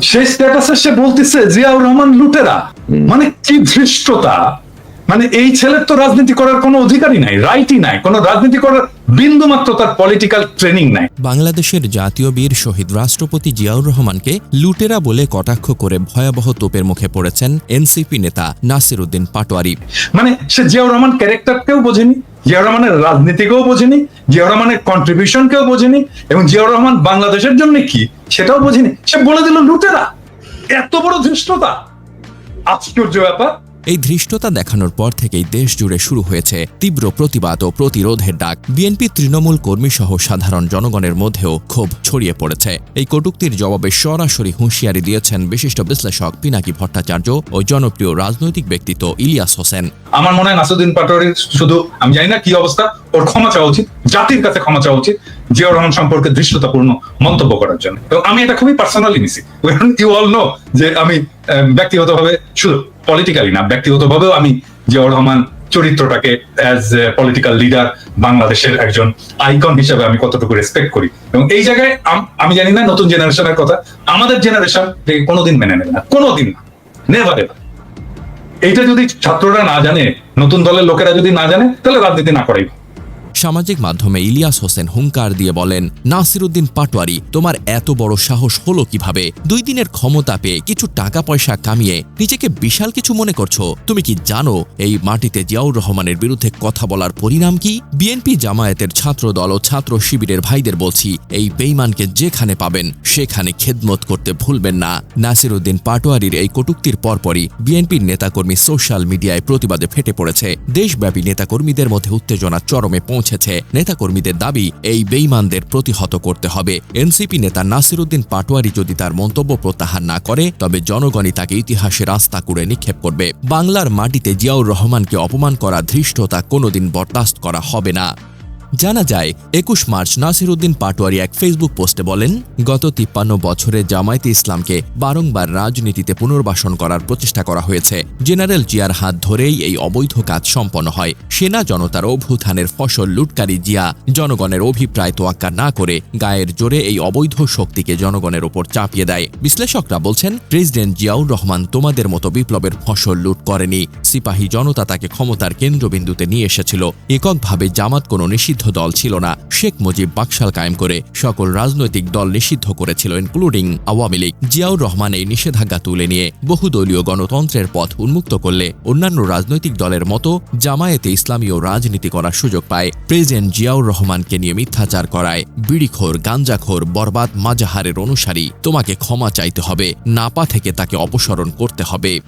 সেই স্ট্যাটাসে সে বলতেছে জিয়াউর রহমান লুটেরা। মানে কি ধৃষ্টতা? মানে এই ছেলের তো রাজনীতি করার কোনো অধিকারই নাই রাইটই নাই কোনো রাজনীতি করার বিন্দু মাত্র তার পলিটিক্যাল ট্রেনিং নাই। বাংলাদেশের জাতীয় বীর শহীদ রাষ্ট্রপতি জিয়াউর রহমানকে লুটেরা বলে কটাক্ষ করে ভয়াবহ তোপের মুখে পড়েছেন এনসিপি নেতা নাসির উদ্দিন পাটোয়ারি। মানে সে জিয়াউর রহমান ক্যারেক্টারকেও বোঝেনি জিয়াউর রহমানের রাজনীতিকেও বোঝেনি, জিয়াউর রহমানের কন্ট্রিবিউশনকেও বোঝেনি, এবং জিয়াউর রহমান বাংলাদেশের জন্য কি সেটাও বোঝেনি। সে বলে দিল, লুটেরা, এত বড় ধৃষ্টতা। আশ্চর্য ব্যাপার এই ধৃষ্টতা দেখানোর পর থেকেই দেশ জুড়ে শুরু হয়েছে তীব্র প্রতিবাদ ও প্রতিরোধের ডাক। বিএনপি তৃণমূল কর্মী সহ সাধারণ জনগণের মধ্যেও ক্ষোভ ছড়িয়ে পড়েছে। এই কটুক্তির জবাবে সরাসরি হুঁশিয়ারি দিয়েছেন বিশিষ্ট বিশ্লেষক পিনাকি ভট্টাচার্য ও জনপ্রিয় রাজনৈতিক ব্যক্তিত্ব ইলিয়াস হোসেন। আমার মনে হয় নাসুদ্দিন পাটোয়ারির শুধু আমি জানি না কি অবস্থা, ওর ক্ষমা চাওয়া উচিত, জাতির কাছে ক্ষমা চাওয়া উচিত, জিয়াউর রহমান সম্পর্কে দৃষ্টতাপূর্ণ মন্তব্য করার জন্য। এবং আমি এটা খুবই পার্সোনালি নিছি। ইউ অল নো যে আমি ব্যক্তিগতভাবে শুধু পলিটিক্যালি না, ব্যক্তিগতভাবেও আমি জিয়াউর রহমান চরিত্রটাকে অ্যাজ পলিটিক্যাল লিডার বাংলাদেশের একজন আইকন হিসেবে আমি কতটুকু রেসপেক্ট করি এবং এই জায়গায় আমি জানি না নতুন জেনারেশনের কথা, আমাদের জেনারেশন কোনোদিন মেনে নেবে না, কোনোদিন না নেভার এভার এইটা যদি ছাত্ররা না জানে, নতুন দলের লোকেরা যদি না জানে, তাহলে রাজনীতি না করাই ভালো। সামাজিক মাধ্যমে ইলিয়াস হোসেন হুঙ্কার দিয়ে বলেন, নাসিরুদ্দিন পাটোয়ারি, তোমার এত বড় সাহস হলো কীভাবে? দুই দিনের ক্ষমতা পেয়ে কিছু টাকা পয়সা কামিয়ে নিজেকে বিশাল কিছু মনে করছ। তুমি কি জানো এই মাটিতে জিয়াউর রহমানের বিরুদ্ধে কথা বলার পরিণাম কি? বিএনপি জামায়াতের ছাত্র দল ও ছাত্র শিবিরের ভাইদের বলছি, এই বেইমানকে যেখানে পাবেন, সেখানে খেদমত করতে ভুলবেন না। নাসিরুদ্দিন পাটোয়ারির এই কটুক্তির পরপরই বিএনপির নেতাকর্মী সোশ্যাল মিডিয়ায় প্রতিবাদে ফেটে পড়েছে। দেশব্যাপী নেতাকর্মীদের মধ্যে উত্তেজনা চরমে পৌঁছেছে। নেতাকর্মীদের দাবি, এই বেইমানদের প্রতিহত করতে হবে। এনসিপি নেতা নাসিরুদ্দিন পাটোয়ারি যদি তার মন্তব্য প্রত্যাহার না করে, তবে জনগণই তাকে ইতিহাসে রাস্তা করে নিক্ষেপ করবে। বাংলার মাটিতে জিয়াউর রহমানকে অপমান করা ধৃষ্টতা কোনোদিন বরদাস্ত করা হবে না। জানা যায়, একুশ মার্চ নাসিরুদ্দিন পাটোয়ারি এক ফেসবুক পোস্টে বলেন, গত তিপ্পান্ন বছরে জামায়াতে ইসলামকে বারংবার রাজনীতিতে পুনর্বাসন করার প্রচেষ্টা করা হয়েছে। জেনারেল জিয়ার হাত ধরেই এই অবৈধ কাজ সম্পন্ন হয়। সেনা জনতার অভ্যুত্থানের ফসল লুটকারী জিয়া জনগণের অভিপ্রায় তোয়াক্কা না করে গায়ের জোরে এই অবৈধ শক্তিকে জনগণের ওপর চাপিয়ে দেয়। বিশ্লেষকরা বলছেন, প্রেসিডেন্ট জিয়াউর রহমান তোমাদের মতো বিপ্লবের ফসল লুট করেনি। সিপাহী জনতা তাকে ক্ষমতার কেন্দ্রবিন্দুতে নিয়ে এসেছিল। এককভাবে জামাত কোনো নিষিদ্ধ দল ছিল না। শেখ মুজিব বাকশাল কায়েম করে সকল রাজনৈতিক দল নিষিদ্ধ করেছিল, ইনক্লুডিং আওয়ামী লীগ। জিয়াউর রহমান এই নিষেধাজ্ঞা তুলে নিয়ে বহুদলীয় গণতন্ত্রের পথ উন্মুক্ত করলে অন্যান্য রাজনৈতিক দলের মতো জামায়াতে ইসলামীয় রাজনীতি করার সুযোগ পায়। প্রেজেন্ট জিয়াউর রহমানকে নিয়ে মিথ্যাচার করায়। বিড়িখোর, গাঞ্জাখোর, বরবাদ মাজাহারের অনুসারী। তোমাকে ক্ষমা চাইতে হবে। নাপা থেকে তাকে অপসরণ করতে হবে।